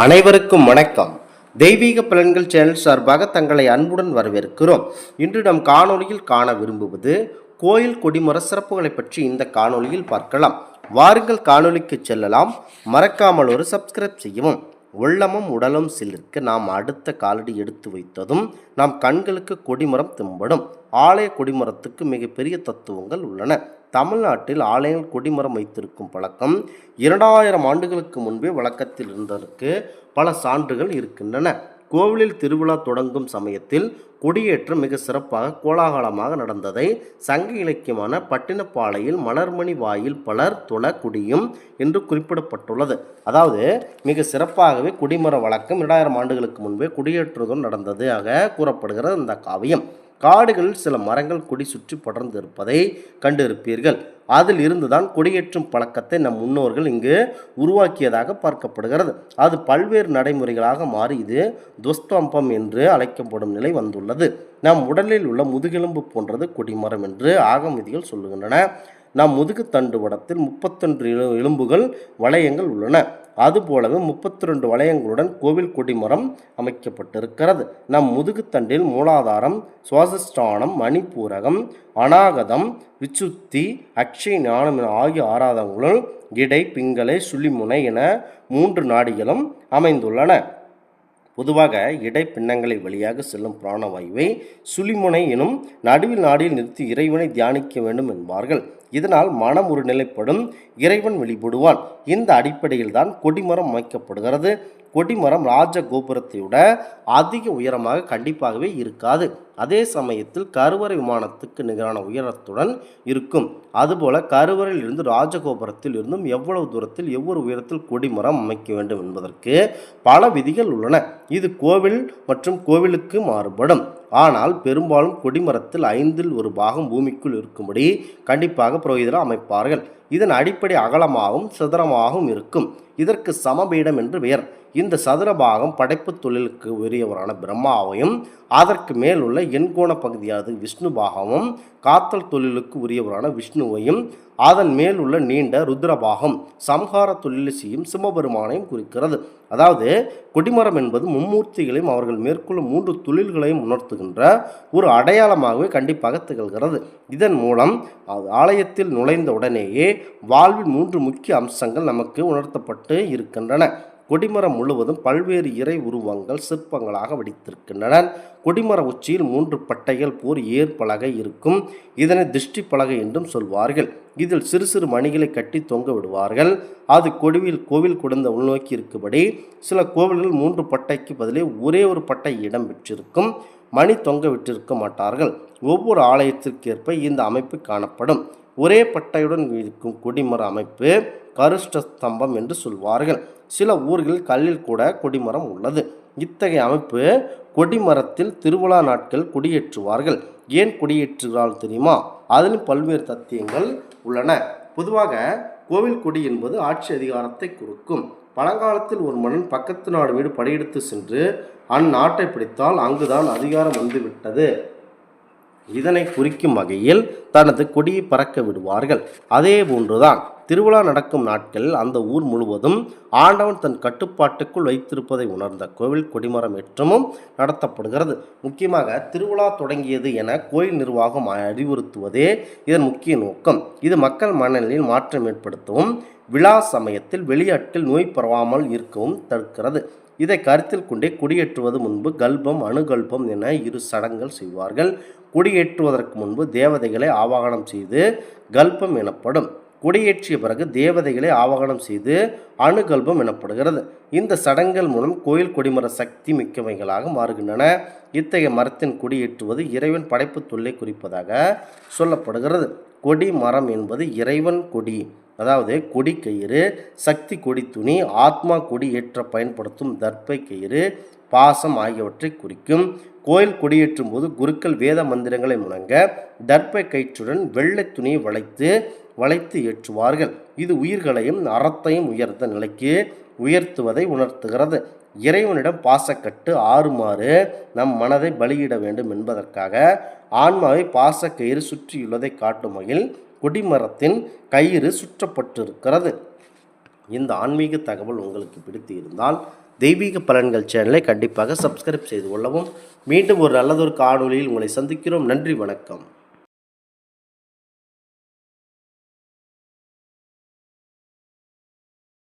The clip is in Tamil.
அனைவருக்கும் வணக்கம். தெய்வீக பலன்கள் சேனல் சார்பாக தங்களை அன்புடன் வரவேற்கிறோம். இன்று நம் காணொளியில் காண விரும்புவது கோயில் கொடிமர சிறப்புகளை பற்றி இந்த காணொளியில் பார்க்கலாம். வாருங்கள் காணொலிக்கு செல்லலாம். மறக்காமல் ஒரு சப்ஸ்கிரைப் செய்யவும். உள்ளமும் உடலும் சிலிர்க்க நாம் அடுத்த காலடி எடுத்து வைத்ததும் நம் கண்களுக்கு கொடிமரம் தென்படும் ஆலய கொடிமரத்துக்கு மிகப்பெரிய தத்துவங்கள் உள்ளன. தமிழ்நாட்டில் ஆலயங்கள் கொடிமரம் வைத்திருக்கும் பழக்கம் இரண்டாயிரம் ஆண்டுகளுக்கு முன்பே வழக்கத்தில் இருந்ததற்கு பல சான்றுகள் இருக்கின்றன. கோவிலில் திருவிழா தொடங்கும் சமயத்தில் கொடியேற்றம் மிக சிறப்பாக கோலாகலமாக நடந்ததை சங்க இலக்கியமான பட்டினப்பாளையில் மலர்மணி வாயில் பலர் தொழ குடியும் என்று குறிப்பிடப்பட்டுள்ளது. அதாவது மிக சிறப்பாகவே குடிமர வழக்கம் இரண்டாயிரம் ஆண்டுகளுக்கு முன்பே குடியேற்றுவதும் நடந்தது ஆக கூறப்படுகிறது இந்த காவியம். காடுகளில் சில மரங்கள் கொடி சுற்றி படர்ந்து இருப்பதை கண்டிருப்பீர்கள். அதில் இருந்துதான் கொடியேற்றும் பழக்கத்தை நம் முன்னோர்கள் இங்கு உருவாக்கியதாக பார்க்கப்படுகிறது. அது பல்வேறு நடைமுறைகளாக மாறி இது துவஸ்தம்பம் என்று அழைக்கப்படும் நிலை வந்துள்ளது. நம் உடலில் உள்ள முதுகெலும்பு போன்றது கொடிமரம் என்று ஆகம் விதிகள் சொல்லுகின்றன. நம் முதுகு தண்டு வடத்தில் முப்பத்தொன்று எலு- எலும்புகள் வளையங்கள் உள்ளன. அதுபோலவே முப்பத்தி ரெண்டு வளையங்களுடன் கோவில் கொடிமரம் அமைக்கப்பட்டிருக்கிறது. நம் முதுகுத்தண்டில் மூலாதாரம் சுவாசஸ்தானம் மணிப்பூரகம் அநாகதம் விச்சுத்தி அக்ஷய ஞானம் ஆகிய ஆராதங்களுள் இடை பிங்களை சுழிமுனை என மூன்று நாடிகளும் அமைந்துள்ளன. பொதுவாக இடை பின்னங்களை வழியாக செல்லும் பிராணவாயுவை சுழிமுனை எனும் நடுவில் நாடியில் நிறுத்தி இறைவனை தியானிக்க வேண்டும் என்பார்கள். இதனால் மனம் ஒரு நிலைப்படும் இறைவன் வெளிப்படுவான் இந்த அடிப்படையில் தான் கொடிமரம் அமைக்கப்படுகிறது. கொடிமரம் ராஜ கோபுரத்தை விட அதிக உயரமாக கண்டிப்பாகவே இருக்காது. அதே சமயத்தில் கருவறை விமானத்துக்கு நிகரான உயரத்துடன் இருக்கும். அதுபோல கருவறையில் இருந்து ராஜகோபுரத்தில் இருந்தும் எவ்வளவு தூரத்தில் எவ்வொரு உயரத்தில் கொடிமரம் அமைக்க வேண்டும் என்பதற்கு பல விதிகள் உள்ளன. இது கோவில் மற்றும் கோவிலுக்கு மாறுபடும். ஆனால் பெரும்பாலும் கொடிமரத்தில் ஐந்தில் ஒரு பாகம் பூமிக்குள் இருக்கும்படி கண்டிப்பாக புரோகிதர் அமைப்பார்கள். இதன் அடிப்படை அகலமாகவும் சதுரமாகவும் இருக்கும். இதற்கு சமபீடம் என்று பெயர். இந்த சதுர பாகம் படைப்புத் தொழிலுக்கு உரியவரான பிரம்மாவையும் அதற்கு மேல் உள்ள எண்கோண பகுதியானது விஷ்ணு பாகமும் காத்தல் தொழிலுக்கு உரியவரான விஷ்ணுவையும் அதன் மேல் உள்ள நீண்ட ருத்ரபாகம் சம்ஹார தொழிலை செய்யும் சிம்மபெருமானையும் குறிக்கிறது. அதாவது கொடிமரம் என்பது மும்மூர்த்திகளையும் அவர்கள் மேற்கொள்ளும் மூன்று தொழில்களையும் உணர்த்துகின்ற ஒரு அடையாளமாகவே கண்டிப்பாக திகழ்கிறது. இதன் மூலம் ஆலயத்தில் நுழைந்த உடனேயே வாழ்வில் மூன்று முக்கிய அம்சங்கள் நமக்கு உணர்த்தப்பட்டு இருக்கின்றன. கொடிமரம் முழுவதும் பல்வேறு இறை உருவங்கள் சிற்பங்களாக வடித்திருக்கின்றன. கொடிமர உச்சியில் மூன்று பட்டைகள் போர் ஏற்பலகை இருக்கும். இதனை திருஷ்டி பலகை என்றும் சொல்வார்கள். இதில் சிறு சிறு மணிகளை கட்டி தொங்க விடுவார்கள். அது கொடிவில் கோவில் கொடுந்த உள்நோக்கி இருக்கும்படி சில கோவில்கள் மூன்று பட்டைக்கு பதிலே ஒரே ஒரு பட்டை இடம் பெற்றிருக்கும். மணி தொங்க விட்டிருக்க மாட்டார்கள். ஒவ்வொரு ஆலயத்திற்கேற்ப இந்த அமைப்பு காணப்படும். ஒரே பட்டையுடன் இருக்கும் கொடிமர அமைப்பு கருஷ்ட ஸ்தம்பம் என்று சொல்வார்கள். சில ஊர்களில் கல்லில் கூட கொடிமரம் உள்ளது. இத்தகைய அமைப்பு கொடிமரத்தில் திருவிழா நாட்கள் கொடியேற்றுவார்கள். ஏன் கொடியேற்றுகிறாள் தெரியுமா? அதிலும் பல்வேறு தத்தியங்கள் உள்ளன. பொதுவாக கோவில் கொடி என்பது ஆட்சி அதிகாரத்தை குறிக்கும். பழங்காலத்தில் ஒரு மன்னன் பக்கத்து நாடு வீடு படையெடுத்து சென்று அந்நாட்டை பிடித்தால் அங்குதான் அதிகாரம் வந்துவிட்டது. இதனை குறிக்கும் வகையில் தனது கொடியை பறக்க விடுவார்கள். அதே போன்றுதான் திருவிழா நடக்கும் நாட்களில் அந்த ஊர் முழுவதும் ஆண்டவன் தன் கட்டுப்பாட்டுக்குள் வைத்திருப்பதை உணர்ந்த கோவில் கொடிமரம் ஏற்றமும் நடத்தப்படுகிறது. முக்கியமாக திருவிழா தொடங்கியது என கோயில் நிர்வாகம் அறிவுறுத்துவதே இதன் முக்கிய நோக்கம். இது மக்கள் மனநிலையில் மாற்றம் ஏற்படுத்தவும் விழா சமயத்தில் வெளியாட்டில் நோய் பரவாமல் இருக்கவும் தடுக்கிறது. இதை கருத்தில் கொண்டே கொடியேற்றுவது முன்பு கல்பம் அணுகல்பம் என இரு சடங்குகள் செய்வார்கள். குடியேற்றுவதற்கு முன்பு தேவதைகளை ஆவாகனம் செய்து கல்பம் எனப்படும். கொடியேற்றிய பிறகு தேவதைகளை ஆவாகனம் செய்து அணுகல்பம் எனப்படுகிறது. இந்த சடங்குகள் மூலம் கோயில் கொடிமர சக்தி மிக்கவைகளாக மாறுகின்றன. இத்தகைய மரத்தின் கொடியேற்றுவது இறைவன் படைப்பு தொல்லை குறிப்பதாக சொல்லப்படுகிறது. கொடி மரம் என்பது இறைவன் கொடி. அதாவது கொடி கயிறு சக்தி கொடி துணி ஆத்மா கொடி ஏற்ற பயன்படுத்தும் தர்ப்பை கயிறு பாசம் ஆகியவற்றை குறிக்கும். கோயில் கொடியேற்றும் போது குருக்கள் வேத மந்திரங்களை முழங்க தர்ப்பை கயிற்றுடன் வெள்ளை துணியை வளைத்து வளைத்து ஏற்றுவார்கள். இது உயிர்களையும் அறத்தையும் உயர்ந்த நிலைக்கு உயர்த்துவதை உணர்த்துகிறது. இறைவனிடம் பாசக்கட்டு ஆறுமாறு நம் மனதை பலியிட வேண்டும் என்பதற்காக ஆன்மாவை பாசக்கயிறு சுற்றியுள்ளதை காட்டும் வகையில் கொடிமரத்தின் கயிறு சுற்றப்பட்டிருக்கிறது. இந்த ஆன்மீக தகவல் உங்களுக்கு பிடித்து இருந்தால் தெய்வீக பலன்கள் சேனலை கண்டிப்பாக சப்ஸ்கிரைப் செய்து கொள்ளவும். மீண்டும் ஒரு நல்லதொரு காணொளியில் உங்களை சந்திக்கிறோம். நன்றி வணக்கம்.